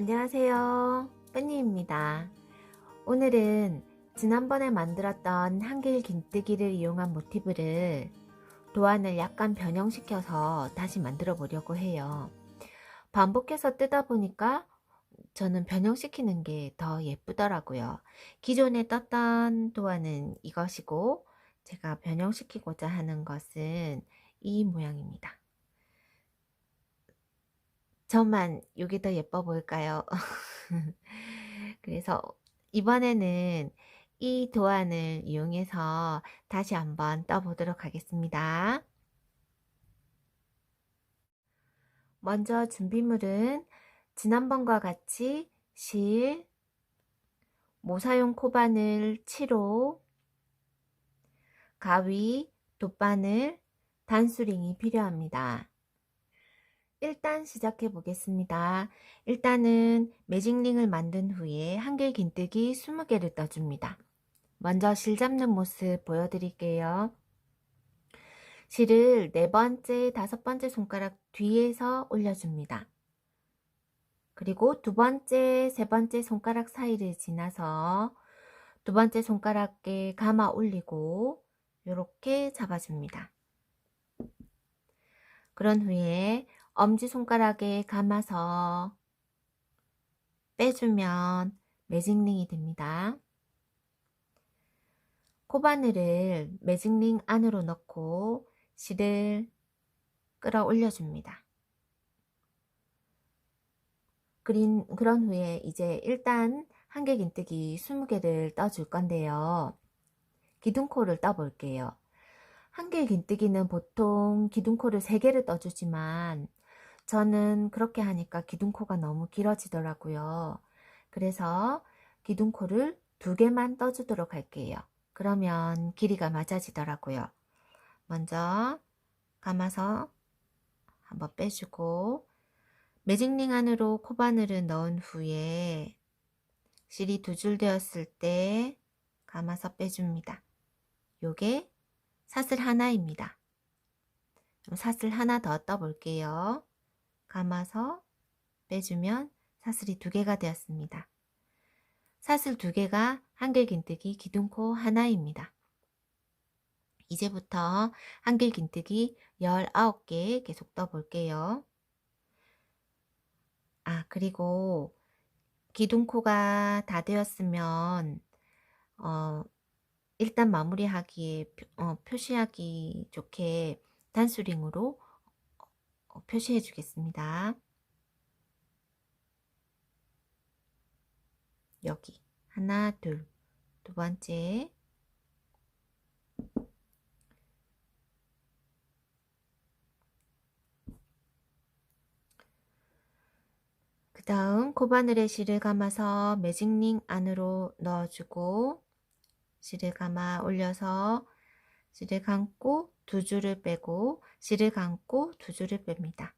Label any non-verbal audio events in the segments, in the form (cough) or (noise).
안녕하세요. 빼니입니다. 오늘은 지난번에 만들었던 한길 긴뜨기를 이용한 모티브를 도안을 약간 변형시켜서 다시 만들어 보려고 해요. 반복해서 뜨다 보니까 저는 변형시키는 게 더 예쁘더라고요. 기존에 떴던 도안은 이것이고 제가 변형시키고자 하는 것은 이 모양입니다. 저만 이게 더 예뻐 보일까요? (laughs) 그래서 이번에는 이 도안을 이용해서 다시 한번 떠보도록 하겠습니다. 먼저 준비물은 지난번과 같이 실, 모사용 코바늘 7호, 가위, 돗바늘, 단수링이 필요합니다. 일단 시작해 보겠습니다. 일단은 매직링을 만든 후에 한길 긴뜨기 20개를 떠줍니다. 먼저 실 잡는 모습 보여드릴게요. 실을 네 번째, 다섯 번째 손가락 뒤에서 올려줍니다. 그리고 두 번째, 세 번째 손가락 사이를 지나서 두 번째 손가락에 감아 올리고 이렇게 잡아줍니다. 그런 후에 엄지손가락에 감아서 빼주면 매직링이 됩니다. 코바늘을 매직링 안으로 넣고 실을 끌어올려 줍니다. 그린, 그런 후에 이제 일단 한 개 긴뜨기 20개를 떠줄 건데요. 기둥코를 떠볼게요. 한 개 긴뜨기는 보통 기둥코를 3개를 떠주지만 저는 그렇게 하니까 기둥코가 너무 길어지더라고요. 그래서 기둥코를 두 개만 떠주도록 할게요. 그러면 길이가 맞아지더라고요. 먼저 감아서 한번 빼주고 매직링 안으로 코바늘을 넣은 후에 실이 두 줄 되었을 때 감아서 빼줍니다. 요게 사슬 하나입니다. 사슬 하나 더 떠볼게요. 감아서 빼주면 사슬이 두 개가 되었습니다. 사슬 두 개가 한길 긴뜨기 기둥코 하나입니다. 이제부터 한길 긴뜨기 19개 계속 떠볼게요. 아, 그리고 기둥코가 다 되었으면, 어, 일단 마무리하기에, 어, 표시하기 좋게 단수링으로 어, 표시해 주겠습니다. 여기. 하나 둘. 두 번째. 그 다음 코바늘에 실을 감아서 매직링 안으로 넣어주고 실을 감아 올려서 실을 감고 두 줄을 빼고 실을 감고 두 줄을 뺍니다.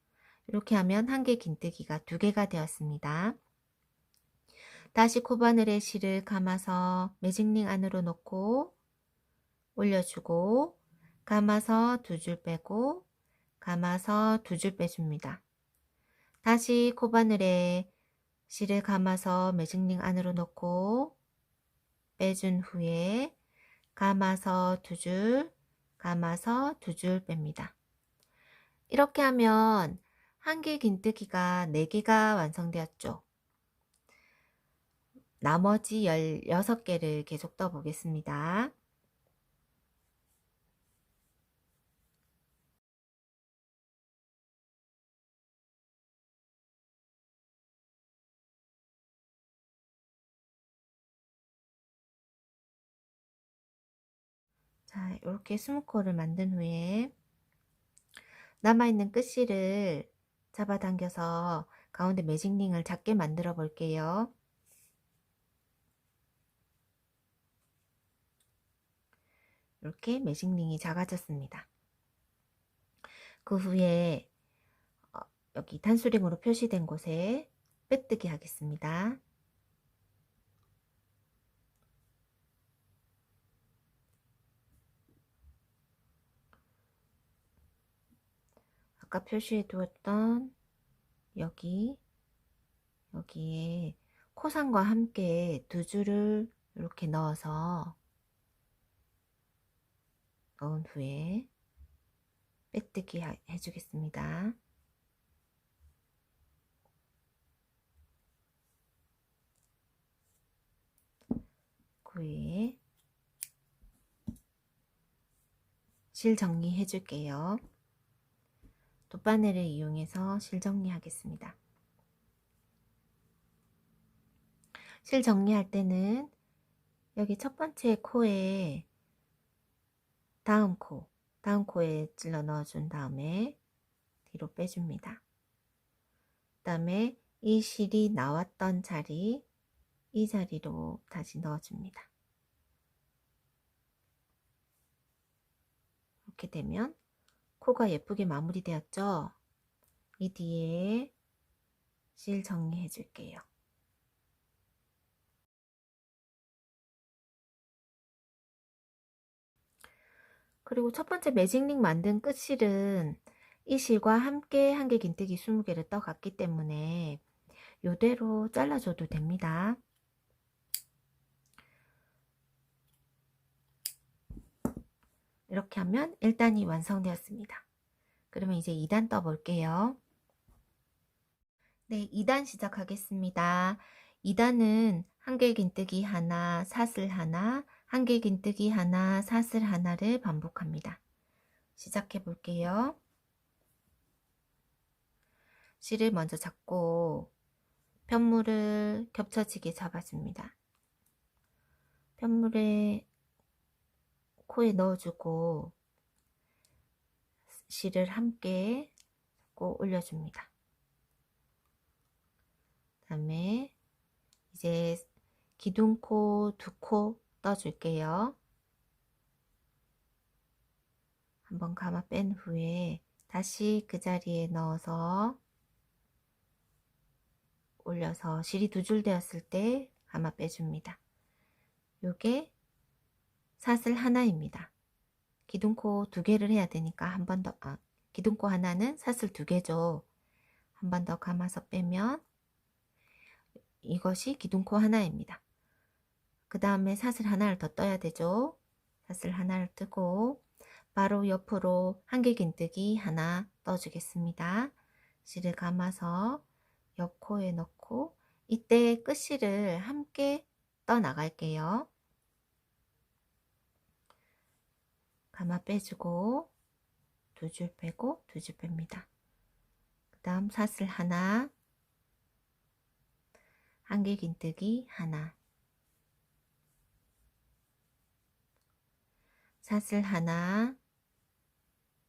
이렇게 하면 한 개 긴뜨기가 두 개가 되었습니다. 다시 코바늘에 실을 감아서 매직링 안으로 넣고 올려주고 감아서 두 줄 빼고 감아서 두 줄 빼줍니다. 다시 코바늘에 실을 감아서 매직링 안으로 넣고 빼준 후에 감아서 두 줄, 감아서 두 줄 뺍니다. 이렇게 하면 한 개 긴뜨기가 4개가 완성되었죠. 나머지 16개를 계속 떠보겠습니다. 자, 이렇게 스무코를 만든 후에 남아있는 끝실을 잡아당겨서 가운데 매직링을 작게 만들어 볼게요. 이렇게 매직링이 작아졌습니다. 그 후에 어, 여기 단수링으로 표시된 곳에 빼뜨기 하겠습니다. 아까 표시해 두었던 여기 여기에 코상과 함께 두 줄을 이렇게 넣어서 넣은 후에 빼뜨기 해주겠습니다. 그 위에 실 정리해 줄게요. 돗바늘을 이용해서 실 정리하겠습니다. 실 정리할 때는 여기 첫 번째 코에 다음 코, 다음 코에 찔러 넣어준 다음에 뒤로 빼줍니다. 그 다음에 이 실이 나왔던 자리, 이 자리로 다시 넣어줍니다. 이렇게 되면 코가 예쁘게 마무리되었죠? 이 뒤에 실 정리해 줄게요. 그리고 첫 번째 매직링 만든 끝실은 이 실과 함께 한개 긴뜨기 20개를 떠갔기 때문에 이대로 잘라줘도 됩니다. 이렇게 하면 1단이 완성되었습니다. 그러면 이제 2단 떠볼게요. 네, 2단 시작하겠습니다. 2단은 한개 긴뜨기 하나, 사슬 하나, 한개 긴뜨기 하나, 사슬 하나를 반복합니다. 시작해 볼게요. 실을 먼저 잡고 편물을 겹쳐지게 잡아줍니다. 편물에 코에 넣어주고 실을 함께 꼭 올려줍니다. 그 다음에 이제 기둥코 두 코 떠줄게요. 한번 감아 뺀 후에 다시 그 자리에 넣어서 올려서 실이 두 줄 되었을 때 감아 빼줍니다. 요게 사슬 하나입니다. 기둥코 두 개를 해야 되니까 한 번 더, 아, 기둥코 하나는 사슬 두 개죠. 한 번 더 감아서 빼면 이것이 기둥코 하나입니다. 그 다음에 사슬 하나를 더 떠야 되죠. 사슬 하나를 뜨고 바로 옆으로 한개 긴뜨기 하나 떠주겠습니다. 실을 감아서 옆코에 넣고 이때 끝실을 함께 떠 나갈게요. 가마 빼주고 두 줄 빼고 두 줄 뺍니다. 그 다음 사슬 하나 한개 긴뜨기 하나 사슬 하나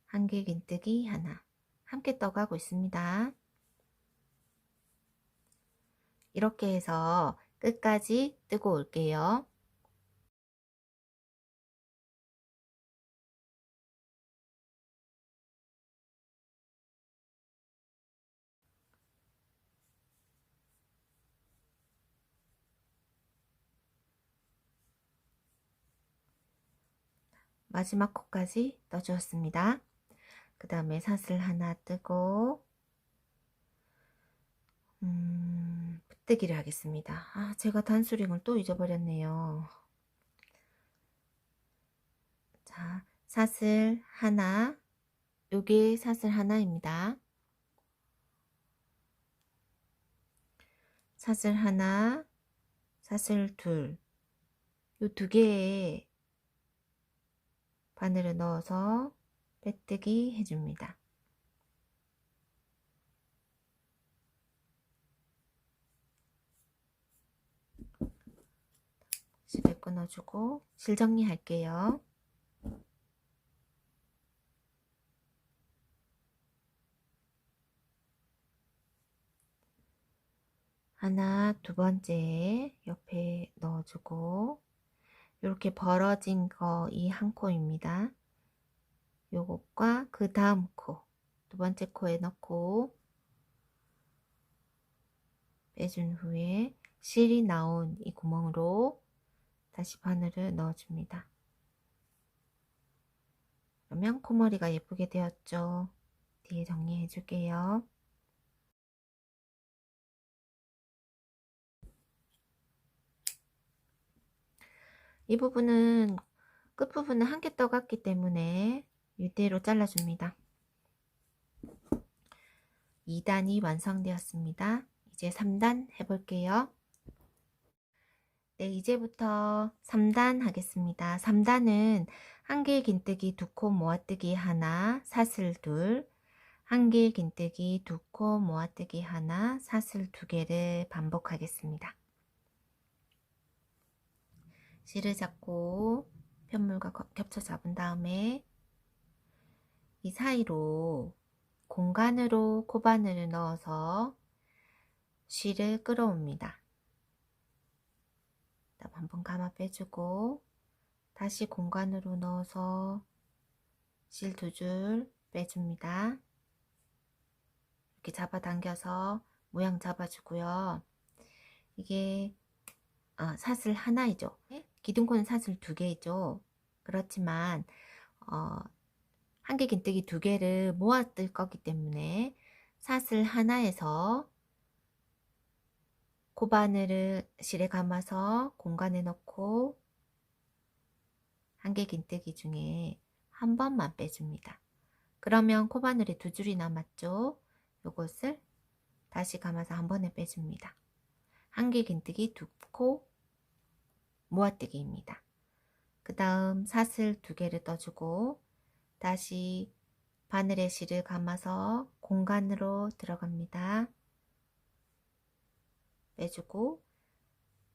한개 긴뜨기 하나 함께 떠가고 있습니다. 이렇게 해서 끝까지 뜨고 올게요. 마지막 코까지 떠주었습니다. 그 다음에 사슬 하나 뜨고 음, 붓뜨기를 하겠습니다. 아, 제가 단수링을 또 잊어버렸네요. 자, 사슬 하나, 요게 사슬 하나입니다. 사슬 하나, 사슬 둘, 요 두 개에 바늘을 넣어서 빼뜨기 해줍니다. 실을 끊어주고 실 정리할게요. 하나, 두 번째 옆에 넣어주고 이렇게 벌어진 거 이 한 코입니다. 요것과 그 다음 코, 두 번째 코에 넣고 빼준 후에 실이 나온 이 구멍으로 다시 바늘을 넣어줍니다. 그러면 코머리가 예쁘게 되었죠. 뒤에 정리해 줄게요. 이 부분은 끝부분은 한 개 떠갔기 때문에 이대로 잘라줍니다. 2단이 완성되었습니다. 이제 3단 해볼게요. 네, 이제부터 3단 하겠습니다. 3단은 한길 긴뜨기 두 코 모아뜨기 하나, 사슬 둘, 한길 긴뜨기 두 코 모아뜨기 하나, 사슬 두 개를 반복하겠습니다. 실을 잡고 편물과 겹쳐 잡은 다음에 이 사이로 공간으로 코바늘을 넣어서 실을 끌어옵니다. 한번 감아 빼주고 다시 공간으로 넣어서 실 두 줄 빼줍니다. 이렇게 잡아당겨서 모양 잡아주고요. 이게 어, 사슬 하나이죠. 기둥코는 사슬 두 개이죠. 그렇지만 어, 한 개 긴뜨기 두 개를 모아 뜰 거기 때문에 사슬 하나에서 코바늘을 실에 감아서 공간에 넣고 한 개 긴뜨기 중에 한 번만 빼줍니다. 그러면 코바늘이 두 줄이 남았죠. 요것을 다시 감아서 한 번에 빼줍니다. 한 개 긴뜨기 두 코 모아뜨기입니다. 그 다음 사슬 두 개를 떠주고 다시 바늘에 실을 감아서 공간으로 들어갑니다. 빼주고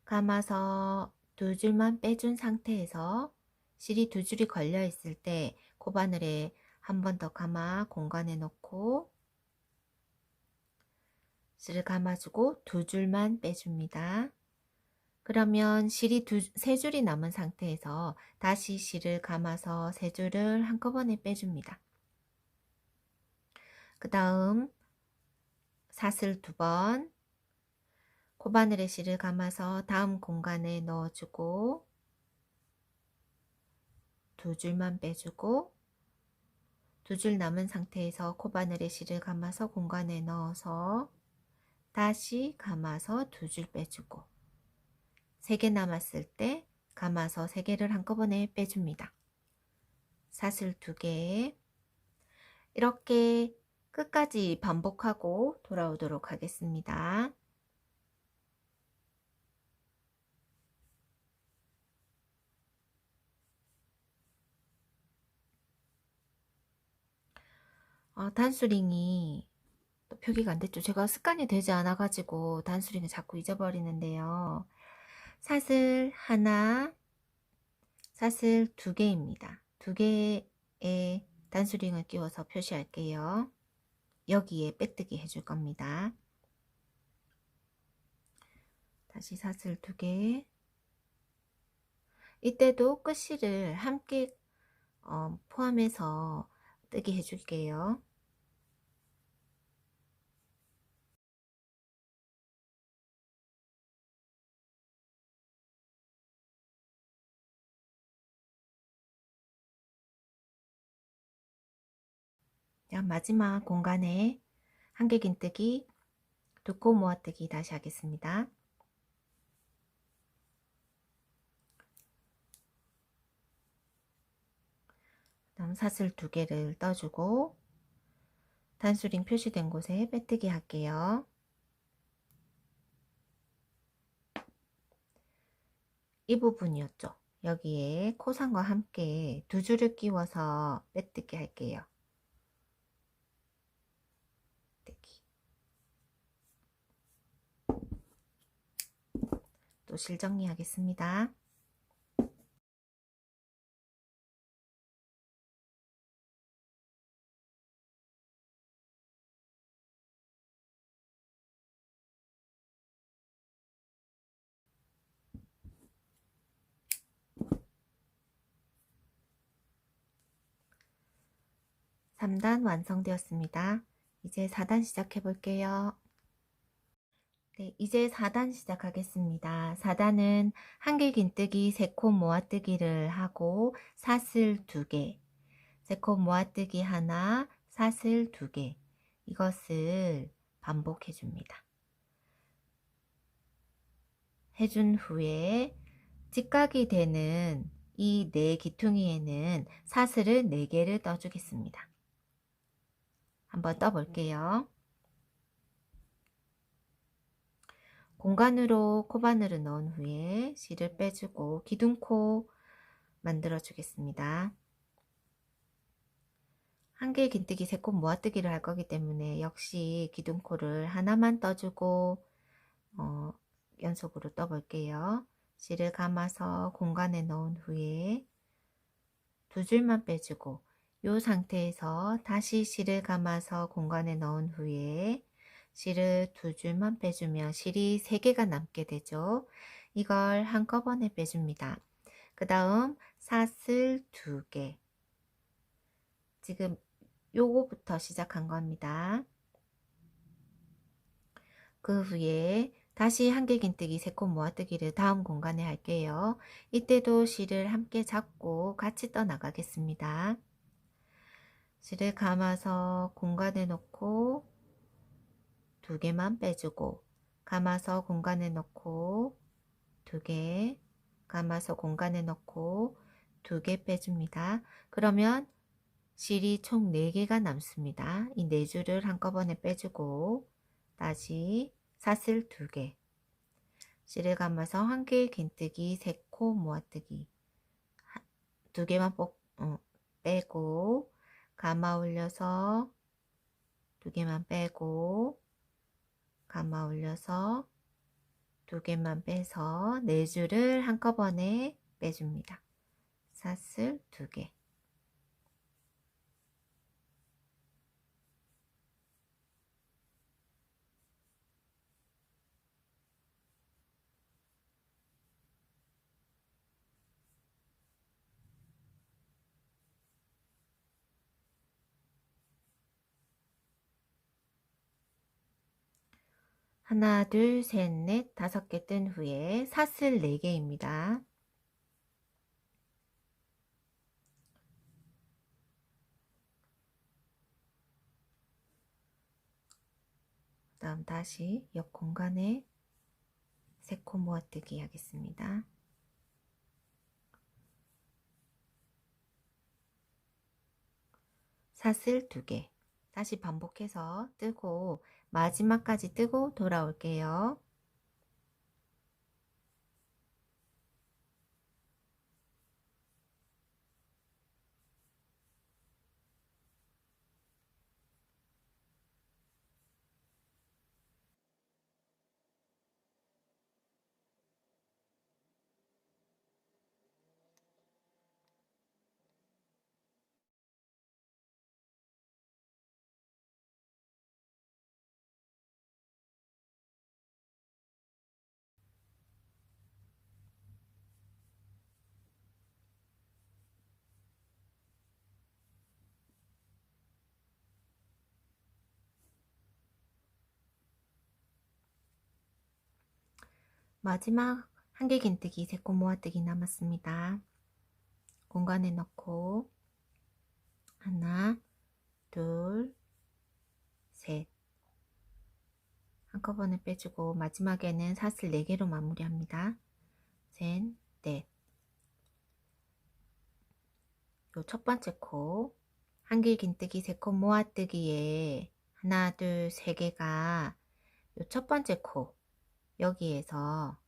감아서 두 줄만 빼준 상태에서 실이 두 줄이 걸려 있을 때 코바늘에 한 번 더 감아 공간에 넣고 실을 감아주고 두 줄만 빼줍니다. 그러면 실이 두, 세 줄이 남은 상태에서 다시 실을 감아서 세 줄을 한꺼번에 빼줍니다. 그 다음 사슬 두 번, 코바늘에 실을 감아서 다음 공간에 넣어주고 두 줄만 빼주고 두 줄 남은 상태에서 코바늘에 실을 감아서 공간에 넣어서 다시 감아서 두 줄 빼주고 3개 남았을 때 감아서 3개를 한꺼번에 빼줍니다. 사슬 2개 이렇게 끝까지 반복하고 돌아오도록 하겠습니다. 어, 단수링이 표기가 안 됐죠. 제가 습관이 되지 않아 가지고 단수링을 자꾸 잊어버리는데요. 사슬 하나, 사슬 두 개입니다. 두 개의 단수링을 끼워서 표시할게요. 여기에 빼뜨기 해줄 겁니다. 다시 사슬 두 개. 이때도 끝실을 함께 어, 포함해서 뜨게 해줄게요. 마지막 공간에 한개 긴뜨기, 두코 모아뜨기 다시 하겠습니다. 다음 사슬 두 개를 떠주고 단수링 표시된 곳에 빼뜨기 할게요. 이 부분이었죠. 여기에 코상과 함께 두 줄을 끼워서 빼뜨기 할게요. 또 실정리하겠습니다. (3단) 완성되었습니다. 이제 4단 시작해 볼게요. 네, 이제 4단 시작하겠습니다. 4단은 한길 긴뜨기, 세코 모아뜨기를 하고 사슬 2개, 세코 모아뜨기 하나, 사슬 2개 이것을 반복해 줍니다. 해준 후에 직각이 되는 이 네 기퉁이에는 사슬을 4개를 떠주겠습니다. 한번 떠볼게요. 공간으로 코바늘을 넣은 후에 실을 빼주고 기둥코 만들어 주겠습니다. 한개 긴뜨기 세코 모아뜨기를 할 거기 때문에 역시 기둥코를 하나만 떠주고 어, 연속으로 떠볼게요. 실을 감아서 공간에 넣은 후에 두 줄만 빼주고 이 상태에서 다시 실을 감아서 공간에 넣은 후에 실을 두 줄만 빼주면 실이 세 개가 남게 되죠. 이걸 한꺼번에 빼줍니다. 그 다음 사슬 두 개. 지금 요거부터 시작한 겁니다. 그 후에 다시 한개 긴뜨기 세코 모아뜨기를 다음 공간에 할게요. 이때도 실을 함께 잡고 같이 떠나가겠습니다. 실을 감아서 공간에 넣고 두 개만 빼주고 감아서 공간에 넣고 두 개, 감아서 공간에 넣고 두 개 빼줍니다. 그러면 실이 총 4개가 남습니다. 이 4줄을 한꺼번에 빼주고 다시 사슬 2개 실을 감아서 한길 긴뜨기 3코 모아뜨기 2개만 뽑, 어, 빼고 감아 올려서 2개만 빼고 감아 올려서 2개만 빼서 4줄을 한꺼번에 빼줍니다. 사슬 2개 하나, 둘, 셋, 넷, 다섯 개 뜬 후에 사슬 4개입니다. 그 다음 다시 옆 공간에 세코 모아뜨기 하겠습니다. 사슬 2개 다시 반복해서 뜨고 마지막까지 뜨고 돌아올게요. 마지막 한 개 긴뜨기 세코 모아뜨기 남았습니다. 공간에 넣고 하나 둘 셋 한꺼번에 빼주고 마지막에는 사슬 4개로 마무리합니다. 셋, 넷. 요 첫 번째 코, 한길 긴뜨기 세코 모아뜨기에 하나, 둘, 세 개가 요 첫 번째 코, 여기에서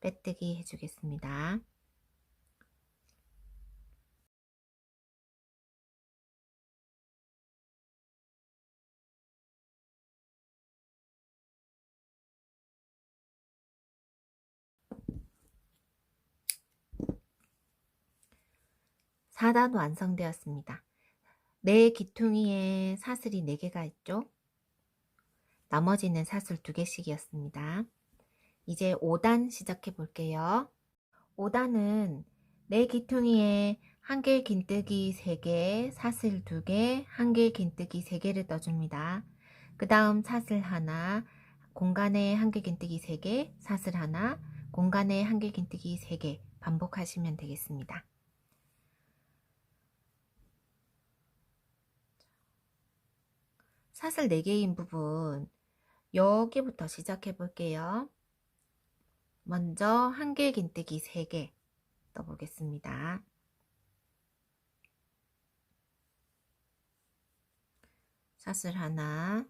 빼뜨기 해주겠습니다. 사단 완성되었습니다. 네 기퉁이에 사슬이 4개가 있죠. 나머지는 사슬 2개씩이었습니다. 이제 5단 시작해 볼게요. 5단은 내 기퉁이에 한길 긴뜨기 3개, 사슬 2개, 한길 긴뜨기 3개를 떠줍니다. 그 다음 사슬 하나, 공간에 한길 긴뜨기 3개, 사슬 하나, 공간에 한길 긴뜨기 3개 반복하시면 되겠습니다. 사슬 4개인 부분 여기부터 시작해 볼게요. 먼저 한길 긴뜨기 3개 떠보겠습니다. 사슬 하나,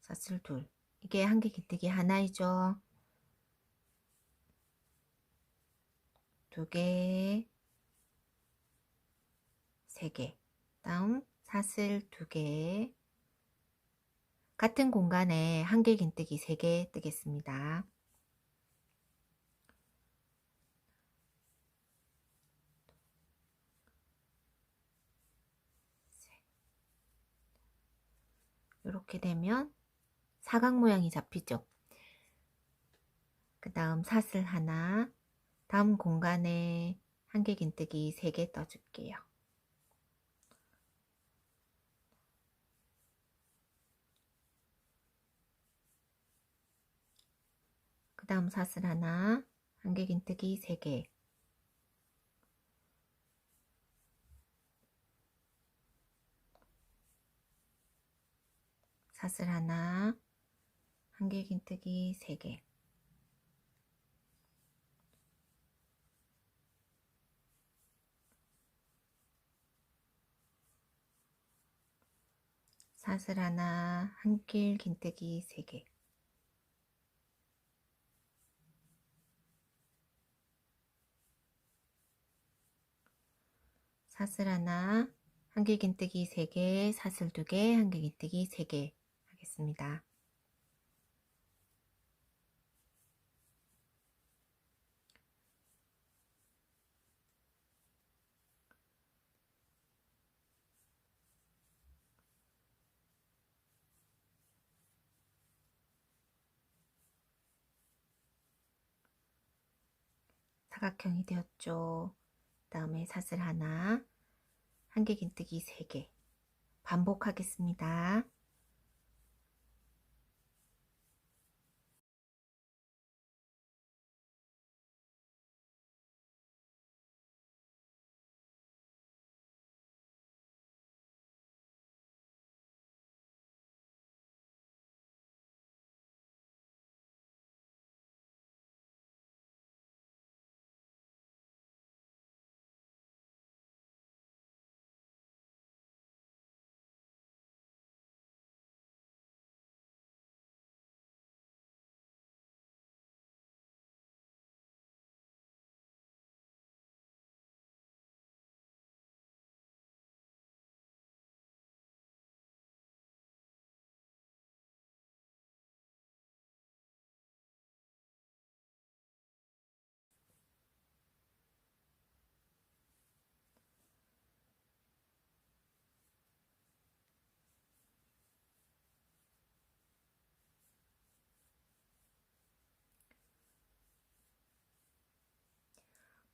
사슬 둘. 이게 한개 기뜨기 하나이죠. 두 개, 세 개. 다음 사슬 두 개. 같은 공간에 한개 긴뜨기 세개 뜨겠습니다. 이렇게 되면 사각 모양이 잡히죠. 그 다음 사슬 하나, 다음 공간에 한개 긴뜨기 3개 떠줄게요. 그 다음 사슬 하나, 한개 긴뜨기 3개, 사슬 하나, 한개 긴뜨기 3개, 사슬 하나, 한길 긴뜨기 3개, 사슬 하나, 한길 긴뜨기 3개, 사슬 2개, 한길 긴뜨기 3개 하겠습니다. 사각형이 되었죠. 다음에 사슬 하나, 한개 긴뜨기 3개 반복하겠습니다.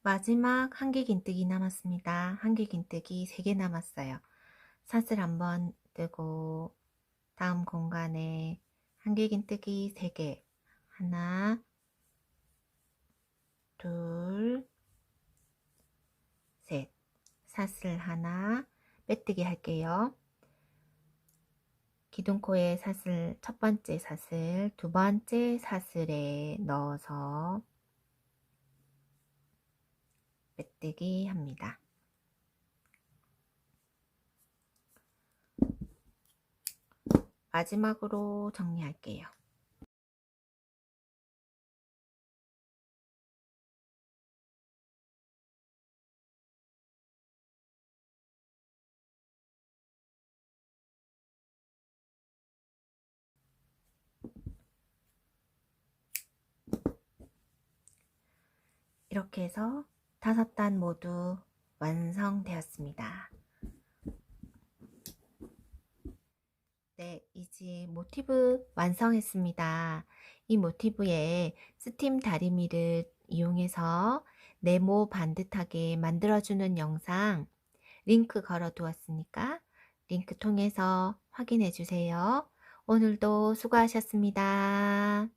마지막 한개 긴뜨기 남았습니다. 한개 긴뜨기 3개 남았어요. 사슬 한번 뜨고 다음 공간에 한개 긴뜨기 3개 하나 둘 셋 사슬 하나 빼뜨기 할게요. 기둥코에 사슬 첫 번째 사슬 두 번째 사슬에 넣어서 빼뜨기 합니다. 마지막으로 정리할게요. 이렇게 해서 다섯 단 모두 완성되었습니다. 네, 이제 모티브 완성했습니다. 이 모티브에 스팀 다리미를 이용해서 네모 반듯하게 만들어주는 영상 링크 걸어 두었으니까 링크 통해서 확인해 주세요. 오늘도 수고하셨습니다.